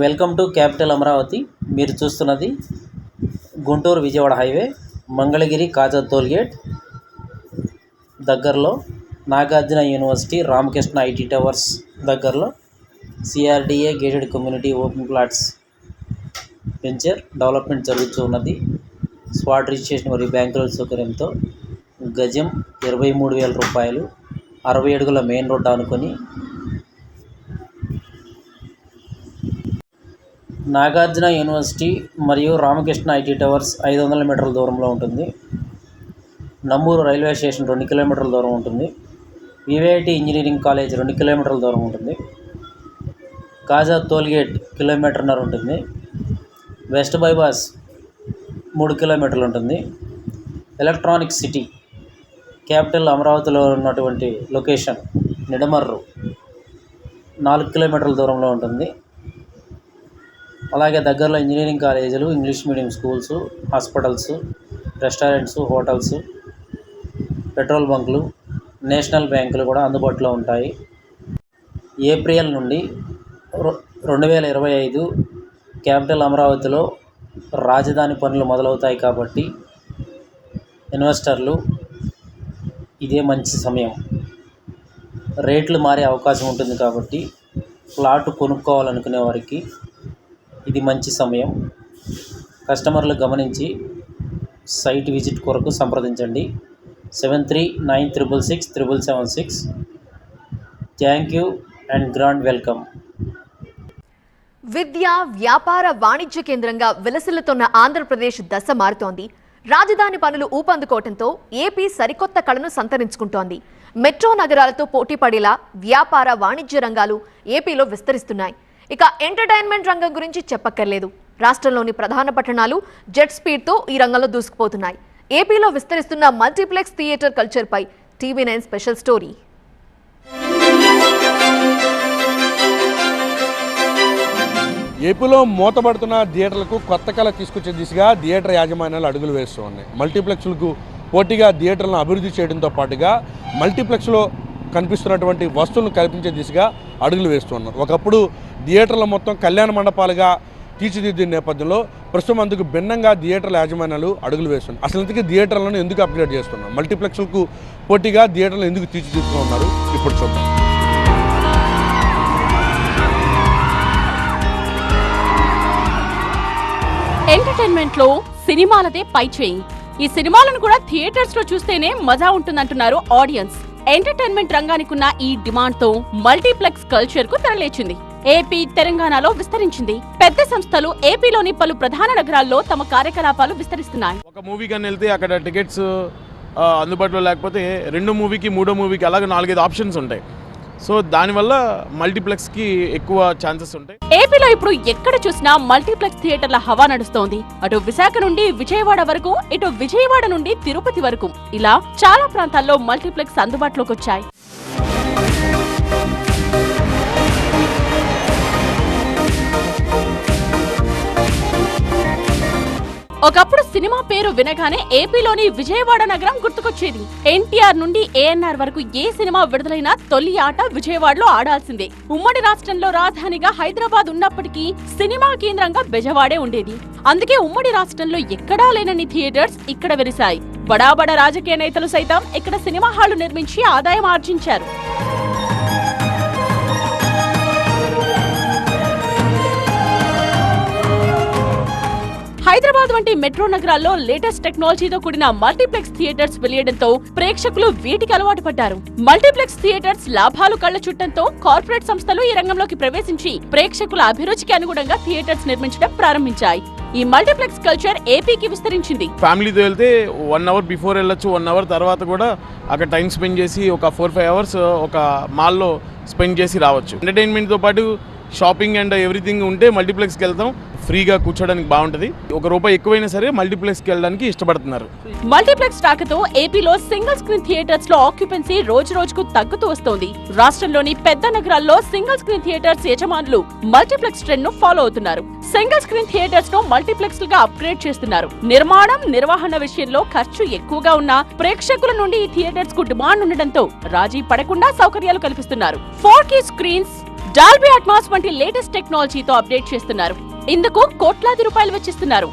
Welcome to capital Amaravati. మీరు చూస్తున్నది Guntur Vijayawada highway Mangalagiri Kaza tollgate దగ్గరలో Nagarjuna university Ramakrishna IT towers దగ్గరలో CRDA gated community open plots venture development జరుగుతూ ఉన్నది. స్పాట్ రిజిస్ట్రేషన్ మరియు బ్యాంకుల సౌకర్యంతో గజం ఇరవై మూడు వేల రూపాయలు అరవై అడుగుల మెయిన్ రోడ్ అనుకొని నాగార్జున యూనివర్సిటీ మరియు రామకృష్ణ ఐటీ టవర్స్ ఐదు వందల మీటర్ల దూరంలో ఉంటుంది. నమ్మూరు రైల్వే స్టేషన్ రెండు కిలోమీటర్ల దూరం ఉంటుంది. వివైఐటి ఇంజనీరింగ్ కాలేజ్ రెండు కిలోమీటర్ల దూరం ఉంటుంది. కాజా టోల్గేట్ కిలోమీటర్న్నర ఉంటుంది. వెస్ట్ బైపాస్ మూడు కిలోమీటర్లు ఉంటుంది. ఎలక్ట్రానిక్ సిటీ క్యాపిటల్ అమరావతిలో ఉన్నటువంటి లొకేషన్ నిడమర్రు నాలుగు కిలోమీటర్ల దూరంలో ఉంటుంది. అలాగే దగ్గరలో ఇంజనీరింగ్ కాలేజీలు English medium schools hospitals restaurants hotels petrol బంకులు national బ్యాంకులు కూడా అందుబాటులో ఉంటాయి. ఏప్రిల్ నుండి రొ- రెండు వేల ఇరవై ఐదు క్యాపిటల్ అమరావతిలో రాజధాని పనులు మొదలవుతాయి కాబట్టి ఇన్వెస్టర్లు ఇదే మంచి సమయం. రేట్లు మారే అవకాశం ఉంటుంది కాబట్టి ప్లాట్ కొనుక్కోవాలనుకునే వారికి ఇది మంచి సమయం. కస్టమర్లు గమనించి సైట్ విజిట్ కొరకు సంప్రదించండి. Seven three nine triple six triple seven six. Thank you and grand welcome. విద్య వ్యాపార వాణిజ్య కేంద్రంగా విలసిల్లుతున్న ఆంధ్రప్రదేశ్ దశ మారుతోంది. రాజధాని పనులు ఊపందుకోవడంతో ఏపీ సరికొత్త కళను సంతరించుకుంటోంది. మెట్రో నగరాలతో పోటీ పడేలా వ్యాపార వాణిజ్య రంగాలు ఏపీలో విస్తరిస్తున్నాయి. ఇక ఎంటర్టైన్మెంట్ రంగం గురించి చెప్పక్కర్లేదు. రాష్ట్రంలోని ప్రధాన పట్టణాలు జెట్ స్పీడ్తో ఈ రంగంలో దూసుకుపోతున్నాయి. ఏపీలో విస్తరిస్తున్న మల్టీప్లెక్స్ థియేటర్ కల్చర్పై టీవీ నైన్ స్పెషల్ స్టోరీ. ఏపీలో మూతపడుతున్న థియేటర్లకు కొత్త కళ తీసుకొచ్చే దిశగా థియేటర్ యాజమాన్యాలు అడుగులు వేస్తూ ఉన్నాయి మల్టీప్లెక్స్లకు పోటీగా థియేటర్లను అభివృద్ధి చేయడంతో పాటుగా మల్టీప్లెక్స్లో కనిపిస్తున్నటువంటి వస్తువులను కల్పించే దిశగా అడుగులు వేస్తున్నారు. ఒకప్పుడు థియేటర్ల మొత్తం కళ్యాణ మండపాలుగా తీర్చిదిద్దిన నేపథ్యంలో ప్రస్తుతం అందుకు భిన్నంగా థియేటర్ల యాజమాన్యాలు అడుగులు వేస్తున్నారు. అసలు ఇంతకీ థియేటర్లను ఎందుకు అప్గ్రేడ్ చేస్తున్నారు? మల్టీప్లెక్స్లకు పోటీగా థియేటర్లు ఎందుకు తీర్చిదిద్దుతున్నారు ఇప్పుడు చూద్దాం. ఎంటర్టైన్మెంట్లో సినిమాలదే పై చేయి ఈ సినిమాలను కూడా థియేటర్స్లో చూస్తేనే మజా ఉంటుందంటున్నారు ఆడియన్స్. ఎంటర్టైన్మెంట్ రంగానికి ఉన్న ఈ డిమాండ్తో మల్టీప్లెక్స్ కల్చర్కు తెరలేచింది. ఏపీ తెలంగాణలో విస్తరించింది. పెద్ద సంస్థలు ఏపీలోని పలు ప్రధాన నగరాల్లో తమ కార్యకలాపాలు విస్తరిస్తున్నాయి. ఒక మూవీ కానీ వెళ్తే అక్కడ టికెట్స్ అందుబాటులో లేకపోతే రెండో మూవీకి మూడో మూవీకి అలాగే నాలుగైదు ఆప్షన్స్ ఉంటాయి. సో దానివల్ల మల్టీప్లెక్స్కి ఎక్కువ ఛాన్సెస్ ఉంటాయి. ఏపీలో ఇప్పుడు ఎక్కడ చూసినా మల్టీప్లెక్స్ థియేటర్ల హవా నడుస్తోంది. అటు విశాఖ నుండి విజయవాడ వరకు ఇటు విజయవాడ నుండి తిరుపతి వరకు. ఇలా చాలా ప్రాంతాల్లో మల్టీప్లెక్స్ అందుబాటులోకి వచ్చాయి ఒకప్పుడు సినిమా పేరు వినగానే ఏపీలోని విజయవాడ నగరం గుర్తుకొచ్చేది. ఎన్టీఆర్ నుండి ఏఎన్ఆర్ వరకు ఏ సినిమా విడుదలైనా తొలి ఆట విజయవాడలో ఆడాల్సిందే. ఉమ్మడి రాష్ట్రంలో రాజధానిగా హైదరాబాద్ ఉన్నప్పటికీ సినిమా కేంద్రంగా బెజవాడే ఉండేది. అందుకే ఉమ్మడి రాష్ట్రంలో ఎక్కడా లేనని థియేటర్స్ ఇక్కడ వెలిశాయి బడా రాజకీయ నేతలు సైతం ఇక్కడ సినిమా హాళ్ళు నిర్మించి ఆదాయం ఆర్జించారు. హైదరాబాద్ వంటి మెట్రో నగరాల్లో లేటెస్ట్ టెక్నాలజీతో కూడిన మల్టీప్లెక్స్ థియేటర్స్ వెలియడంతో ప్రేక్షకులు వీటికి అలవాటు పడ్డారు. మల్టీప్లెక్స్ థియేటర్స్ లాభాలు కళ్ళ చుట్టంతో కార్పొరేట్ సంస్థలు ఈ రంగంలోకి ప్రవేశించి ప్రేక్షకుల అభిరుచికి అనుగుణంగా థియేటర్స్ నిర్మించడం ప్రారంభించాయి. ఈ మల్టీప్లెక్స్ కల్చర్ ఏపీకి విస్తరించింది. ఫ్యామిలీతో వెళ్తే వన్ అవర్ బిఫోర్ వెళ్ళొచ్చు వన్ అవర్ తర్వాత కూడా అక్కడ టైం స్పెండ్ చేసి ఒక ఫోర్ ఫైవ్ అవర్స్ ఒక మాల్లో స్పెండ్ చేసి రావచ్చు. ఎంటర్టైన్మెంట్తో పాటు షాపింగ్ అండ్ ఎవ్రీథింగ్ ఉంటే మల్టీప్లెక్స్కి వెళ్తాం. ఫ్రీగా కూర్చోడానికి బాగుంటుంది. ఒక రూపాయి ఎక్కువైనా సరే మల్టీప్లెక్స్కి వెళ్ళడానికి ఇష్టపడుతున్నారు. మల్టీప్లెక్స్ రాకతో ఏపీలో సింగిల్ స్క్రీన్ థియేటర్స్లో ఆక్యుపెన్సీ రోజు రోజుకు తగ్గుతూ వస్తోంది. రాష్ట్రంలోని పెద్ద నగరాల్లో సింగిల్ స్క్రీన్ థియేటర్స్ యజమానులు మల్టీప్లెక్స్ ట్రెండ్ను ఫాలో అవుతున్నారు. సింగిల్ స్క్రీన్ థియేటర్స్ను మల్టీప్లెక్స్గా అప్గ్రేడ్ చేస్తున్నారు. నిర్మాణం నిర్వహణ విషయంలో ఖర్చు ఎక్కువగా ఉన్న ప్రేక్షకుల నుండి ఈ థియేటర్స్కు డిమాండ్ ఉండడంతో రాజీ పడకుండా సౌకర్యాలు కల్పిస్తున్నారు. ఫోర్ స్క్రీన్స్ డాల్బీ అట్మాస్ వంటి లేటెస్ట్ టెక్నాలజీతో అప్డేట్ చేస్తున్నారు. ఇందుకు కోట్లాది రూపాయలు వెచ్చిస్తున్నారు.